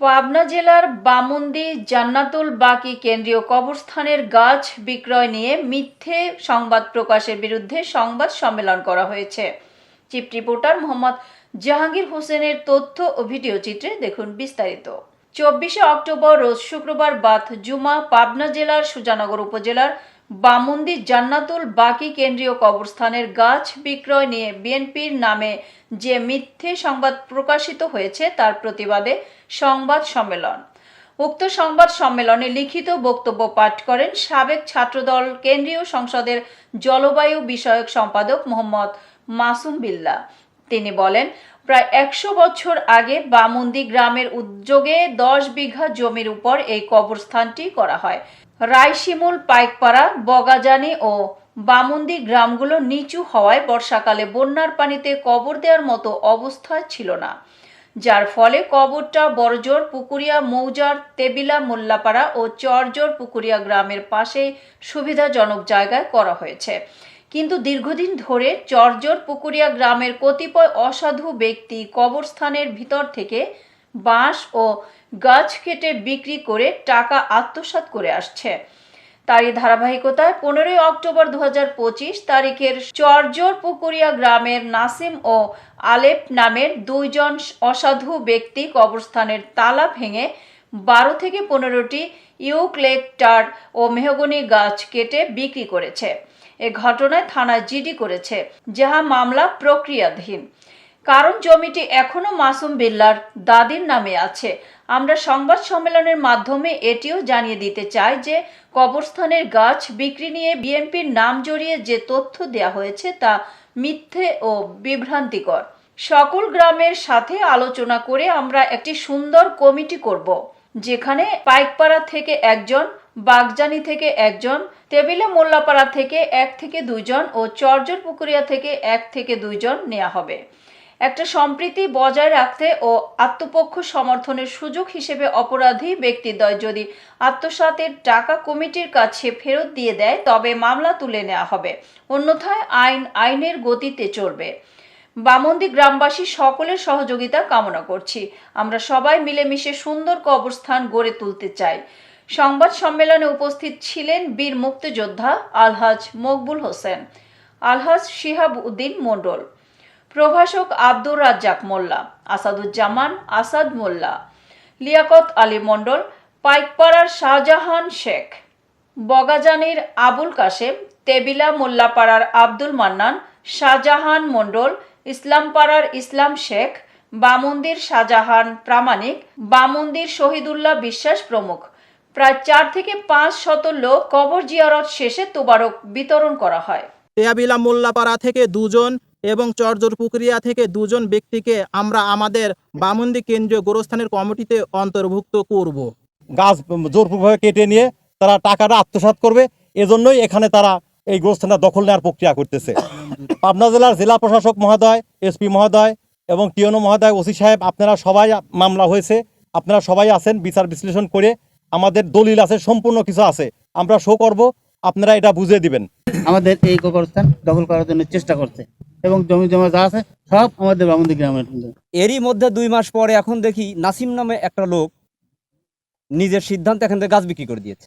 পাবনা জেলার বামুন্দি, জান্নাতুল বাকি কেন্দ্রীয় কবরস্থানের গাছ বিক্রয় নিয়ে মিথ্যে সংবাদ প্রকাশের বিরুদ্ধে সংবাদ সম্মেলন করা হয়েছে। চিফ রিপোর্টার মোহাম্মদ জাহাঙ্গীর হোসেনের তথ্য ও ভিডিও চিত্রে দেখুন বিস্তারিত। চব্বিশে অক্টোবর, রোজ শুক্রবার বাদ জুমা পাবনা জেলার সুজানগর উপজেলার বামুন্দি জান্নাতুল বাকি কেন্দ্রীয় কবরস্থানের গাছ বিক্রয় নিয়ে বিএনপির নামে যে মিথ্যে সংবাদ প্রকাশিত হয়েছে, তার প্রতিবাদে সংবাদ সম্মেলন। উক্ত সংবাদ সম্মেলনে লিখিত বক্তব্য পাঠ করেন সাবেক ছাত্রদল কেন্দ্রীয় সংসদের জলবায়ু বিষয়ক সম্পাদক মোহাম্মদ মাসুম বিল্লা তিনি বলেন, প্রায় একশো বছর আগে বামুন্দি গ্রামের উদ্যোগে দশ বিঘা জমির উপর এই কবরস্থানটি করা হয়। রায়শিমুল পাইকপাড়া, বগাজানি ও বামুন্দি গ্রামগুলো নিচু হওয়ায় বর্ষাকালে বন্যার পানিতে কবর দেওয়ার মতো অবস্থায় ছিল না। যার ফলে কবরটা বড়জোর পুকুরিয়া, মৌজার, তেবিলা, মোল্লাপাড়া ও চরজোর পুকুরিয়া গ্রামের পাশে সুবিধাজনক জায়গায় করা হয়েছে। কিন্তু দীর্ঘদিন ধরে চরজোর পুকুরিয়া গ্রামের কতিপয় অসাধু ব্যক্তি কবরস্থানের ভিতর থেকে বাঁশ ও গাছ কেটে বিক্রি করে টাকা আত্মসাৎ করে আসছে। তারই ধারাবাহিকতায় পনেরোই অক্টোবর দু হাজার পঁচিশ তারিখের চরজোর পুকুরিয়া গ্রামের নাসিম ও আলেপ নামের দুইজন অসাধু ব্যক্তি কবরস্থানের তালা ভেঙে বারো থেকে পনেরোটি ইউক্লেকটার ও মেহগনি গাছ কেটে বিক্রি করেছে। এ ঘটনায় থানায় জিডি করেছে, যাহা মামলা প্রক্রিয়াধীন। কারণ জমিটি এখনও মাসুম বিল্লার দাদির নামে আছে। আমরা সংবাদ সম্মেলনের মাধ্যমে এটিও জানিয়ে দিতে চাই যে, কবরস্থানের গাছ বিক্রি নিয়ে বিএনপির নাম জড়িয়ে যে তথ্য দেয়া হয়েছে তা মিথ্যে ও বিভ্রান্তিকর। সকল গ্রামের সাথে আলোচনা করে আমরা একটি সুন্দর কমিটি করব। যেখানে পাইকপাড়া থেকে একজন, বাগজানি থেকে একজন, টেবিলে মোল্লাপাড়া থেকে এক থেকে দুইজন ও চরজর পুকুরিয়া থেকে এক থেকে দুইজন নেওয়া হবে। একটা সম্প্রীতি বজায় রাখতে ও আত্মপক্ষ সমর্থনের সুযোগ হিসেবে অপরাধী ব্যক্তিদ্বয় যদি আত্মসাতের টাকা কমিটির কাছে ফেরত দিয়ে দেয়, তবে মামলা তুলে নেওয়া হবে। অন্যথায় আইন আইনের গতিতে চলবে। বামন্দি গ্রামবাসী সকলের সহযোগিতা কামনা করছি। আমরা সবাই মিলেমিশে সুন্দর কবরস্থান গড়ে তুলতে চাই। সংবাদ সম্মেলনে উপস্থিত ছিলেন বীর মুক্তিযোদ্ধা আলহাজ মকবুল হোসেন, আলহাজ শিহাব উদ্দিন মণ্ডল, প্রভাষক আব্দুর রাজ্জাক মোল্লা, আসাদুজ্জামান আসাদ মোল্লা, লিয়াকত আলী মণ্ডল, পাইকপাড়ার শাহজাহান শেখ, বগাজানির আবুল কাশেম, তেবিলা মোল্লাপাড়ার আব্দুল মান্নান, শাহজাহান মণ্ডল ইসলামপাড়ার ইসলাম শেখ বামন্দির শাহজাহান প্রামাণিক বামন্দির শহীদুল্লাহ বিশ্বাস প্রমুখ। প্রায় চার থেকে পাঁচ শত লোক কবর জিয়ারত শেষে তোবারক বিতরণ করা হয়। টেয়াবিলা মোল্লাপাড়া থেকে দুজন এবং চরজোর পুকুরিয়া থেকে দুজন ব্যক্তিকে আমরা আমাদের বামুন্দি কেন্দ্রীয় গোরস্থানের কমিটিতে অন্তর্ভুক্ত করব। গাছ জোরপূর্বকভাবে কেটে নিয়ে তারা টাকাটা আত্মসাৎ করবে। এজন্যই এখানে তারা এই গোস্থানটা দখল নেওয়ার প্রক্রিয়া করতেছে। পাবনা জেলার জেলা প্রশাসক মহোদয় এসপি মহোদয় এবং টিওনো মহোদয় ওসি সাহেব আপনারা সবাই মামলা হয়েছে। আপনারা সবাই আছেন বিচার বিশ্লেষণ করে আমাদের দলিল আছে সম্পূর্ণ কিছু আছে। আমরা শো করব আপনারা এটা বুঝে দিবেন। আমাদের এই কবরস্থান দখল করার জন্য চেষ্টা করছে এবং জমি জমা যা আছে সব আমাদের বামন্দি গ্রামের এরই মধ্যে দুই মাস পরে এখন দেখি নাসিম নামে একটা লোক নিজের সিদ্ধান্ত এখান থেকে গাছ বিক্রি করে দিয়েছে।